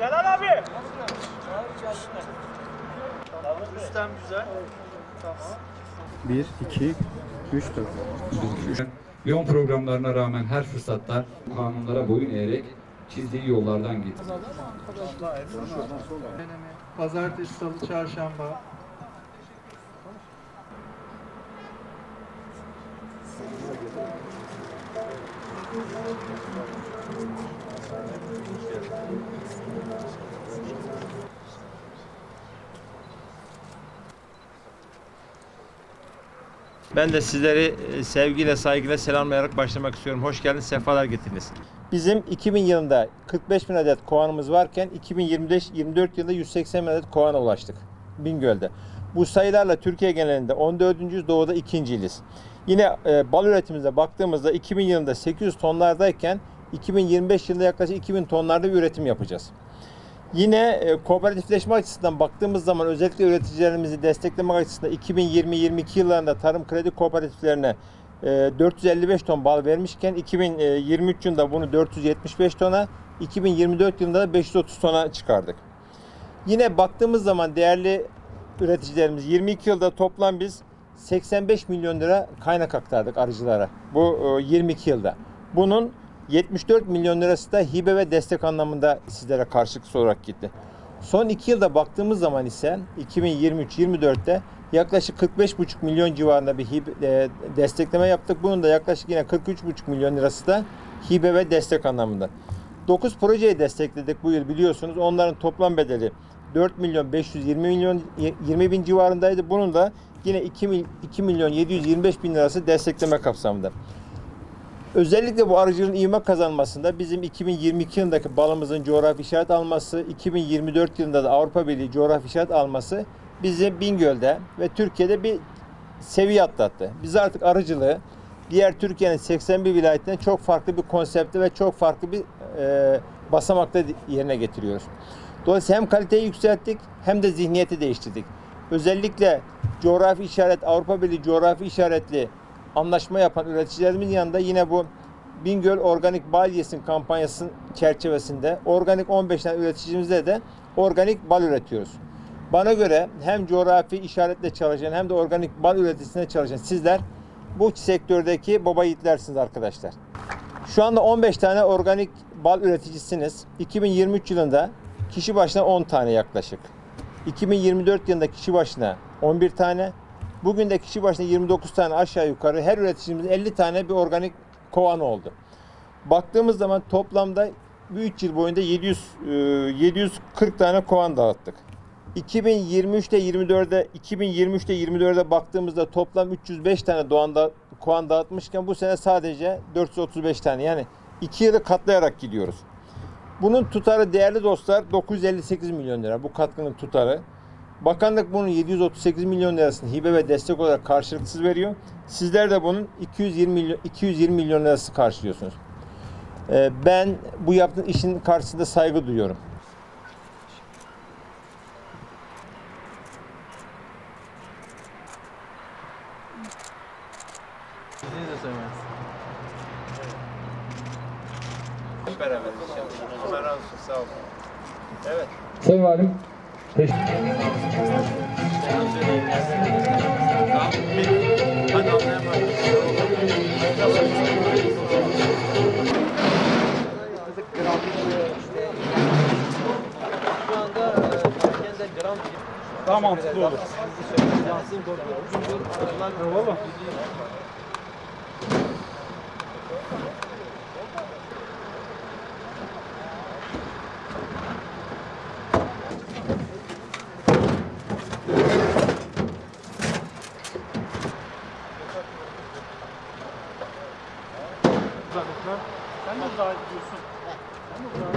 Celal abi. Üstten güzel. 1, 2, 3, 4. Lyon programlarına rağmen her fırsatta kanunlara boyun eğerek çizdiği yollardan gitti. Pazartesi, salı, çarşamba. Ben de sizleri e, sevgiyle, saygıyla selamlayarak başlamak istiyorum. Hoş geldiniz, sefalar getirdiniz. Bizim 2000 yılında 45 bin adet kovanımız varken 2025-24 yılında 180 bin adet kovana ulaştık Bingöl'de. Bu sayılarla Türkiye genelinde 14. doğuda ikinciyiz. Yine e, bal üretimimize baktığımızda 2000 yılında 800 tonlardayken 2025 yılında yaklaşık 2000 tonlarda bir üretim yapacağız. Yine e, kooperatifleşme açısından baktığımız zaman özellikle üreticilerimizi desteklemek açısından 2020-22 yıllarında tarım kredi kooperatiflerine e, 455 ton bal vermişken 2023 yılında bunu 475 tona, 2024 yılında da 530 tona çıkardık. Yine baktığımız zaman değerli üreticilerimiz 22 yılda toplam biz 85 milyon lira kaynak aktardık arıcılara. Bu e, 22 yılda. Bunun 74 milyon lirası da hibe ve destek anlamında sizlere karşılık olarak gitti. Son 2 yılda baktığımız zaman ise 2023-24'te yaklaşık 45,5 milyon civarında bir hibe, e, destekleme yaptık. Bunun da yaklaşık yine 43,5 milyon lirası da hibe ve destek anlamında. 9 projeyi destekledik bu yıl biliyorsunuz. Onların toplam bedeli 4 milyon 520 milyon 20 bin civarındaydı. Bunun da yine 2, mil, 2 milyon 725 bin lirası destekleme kapsamında. Özellikle bu arıcılığın ivme kazanmasında bizim 2022 yılındaki balımızın coğrafi işaret alması, 2024 yılında da Avrupa Birliği coğrafi işaret alması bizi Bingöl'de ve Türkiye'de bir seviye atlattı. Biz artık arıcılığı diğer Türkiye'nin 81 vilayetinden çok farklı bir konsepte ve çok farklı bir e, basamakta yerine getiriyoruz. Dolayısıyla hem kaliteyi yükselttik hem de zihniyeti değiştirdik. Özellikle coğrafi işaret, Avrupa Birliği coğrafi işaretli anlaşma yapan üreticilerimizin yanında yine bu Bingöl Organik Bal Yesin kampanyası çerçevesinde organik 15 tane üreticimizde de organik bal üretiyoruz. Bana göre hem coğrafi işaretle çalışan hem de organik bal üreticisine çalışan sizler bu sektördeki baba yiğitlersiniz arkadaşlar. Şu anda 15 tane organik bal üreticisiniz. 2023 yılında kişi başına 10 tane yaklaşık. 2024 yılında kişi başına 11 tane. Bugün de kişi başına 29 tane aşağı yukarı her üreticimizin 50 tane bir organik kovanı oldu. Baktığımız zaman toplamda bu 3 yıl boyunca 700 e, 740 tane kovan dağıttık. 2023'te 24'de 2023'te 24'de baktığımızda toplam 305 tane doğanda kovan dağıtmışken bu sene sadece 435 tane yani 2 yılı katlayarak gidiyoruz. Bunun tutarı değerli dostlar 958 milyon lira bu katkının tutarı. Bakanlık bunun 738 milyon lirasını hibe ve destek olarak karşılıksız veriyor. Sizler de bunun 220 milyon 220 milyon lirası karşılıyorsunuz. Ee, Ben bu yaptığın işin karşısında saygı duyuyorum. Beraber Sağ olun. Evet. Sayın Valim, teşekkür. Daha mantıklı olur. Eyvallah. Sen de daha gidiyorsun. Sen de daha